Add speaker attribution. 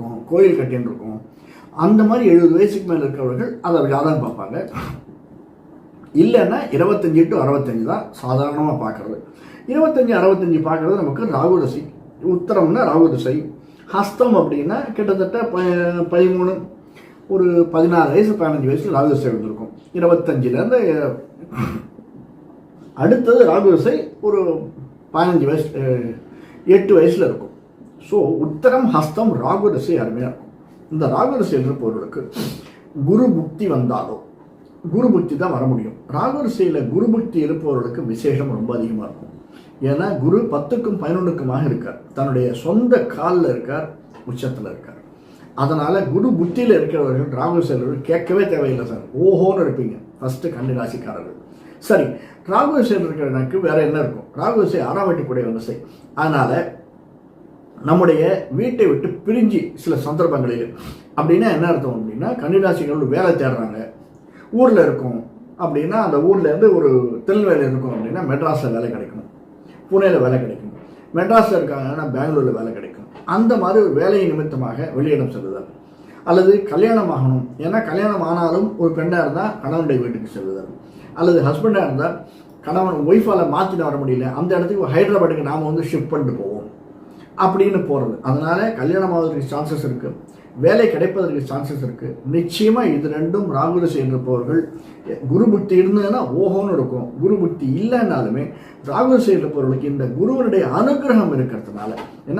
Speaker 1: இருக்கும் கோயில் கட்டின்னு இருக்கும். அந்த மாதிரி எழுபது வயசுக்கு மேலே இருக்கிறவர்கள் அதை ஜாதகம் பார்ப்பாங்க. இல்லைன்னா இருபத்தஞ்சி டு அறுபத்தஞ்சு தான் சாதாரணமாக பார்க்குறது. இருபத்தஞ்சி அறுபத்தஞ்சு பார்க்குறது நமக்கு ராகுதசை உத்தரம்னா ராகுதசை ஹஸ்தம் அப்படின்னா கிட்டத்தட்ட ப பதிமூணு ஒரு பதினாறு வயசு பதினஞ்சு வயசில் ராகுதசை இருந்திருக்கும் இருபத்தஞ்சிலேருந்து அடுத்தது ராகுதசை ஒரு பதினஞ்சு வயசு எட்டு வயசில் இருக்கும். ஸோ உத்தரம் ஹஸ்தம் ராகுரசை அருமையாக இருக்கும். இந்த ராகுரசை இருப்பவர்களுக்கு குரு புக்தி வந்தாலோ குரு புக்தி தான் வர முடியும். ராகுரிசையில் குரு புக்தி இருப்பவர்களுக்கு விசேஷம் ரொம்ப அதிகமாக இருக்கும். ஏன்னா குரு பத்துக்கும் பதினொன்றுக்குமாக இருக்கார். தன்னுடைய சொந்த காலில் இருக்கார் உச்சத்தில் இருக்கார். அதனால் குரு புத்தியில் இருக்கிறவர்கள் ராகு செல்வர்கள் கேட்கவே தேவையில்லை சார். ஓஹோன்னு இருப்பீங்க. ஃபஸ்ட்டு கன்னி ராசிக்காரர்கள். சரி ராகு இருக்கிற எனக்கு வேறு என்ன இருக்கும்? ராகு விசை ஆறாம் வீட்டுக்குடைய விசை அதனால் நம்முடைய வீட்டை விட்டு பிரிஞ்சு சில சந்தர்ப்பங்களில். அப்படின்னா என்ன அர்த்தம் அப்படின்னா கன்னிராசிகள் வேலை தேடுறாங்க. ஊரில் இருக்கும் அப்படின்னா அந்த ஊர்லேருந்து ஒரு திருநெல்வேலி இருக்கும் அப்படின்னா மெட்ராஸில் வேலை கிடைக்கும். புனேல வேலை கிடைக்கும். மெட்ராஸில் இருக்காங்கன்னா பெங்களூரில் வேலை கிடைக்கும். அந்த மாதிரி ஒரு வேலை நிமித்தமாக வெளியிடம் செல்லுதல். அல்லது கல்யாணம் ஆகணும். ஏன்னா கல்யாணம் ஆனாலும் ஒரு பெண்ணாக இருந்தால் கணவனுடைய வீட்டுக்கு செல்லுதல். அல்லது ஹஸ்பண்டாக இருந்தால் கணவன் ஒய்ஃபால் மாற்றிட்டு வர முடியல. அந்த இடத்துக்கு ஹைதராபாத்துக்கு நாம் வந்து ஷிஃப்ட் பண்ணிட்டு போவோம். அப்படின்னு போகிறது அதனால் கல்யாணம் ஆவதற்கு சான்சஸ் இருக்குது வேலை கிடைப்பதற்கு சான்சஸ் இருக்குது நிச்சயமாக இது ரெண்டும் ராகுரசி இருப்பவர்கள் குரு புக்தி இருந்ததுன்னா ஓஹோன்னு இருக்கும். குரு புக்தி இல்லைன்னாலுமே ராகுரசி இருப்பவர்களுக்கு இந்த குருவனுடைய அனுகிரகம் இருக்கிறதுனால. என்ன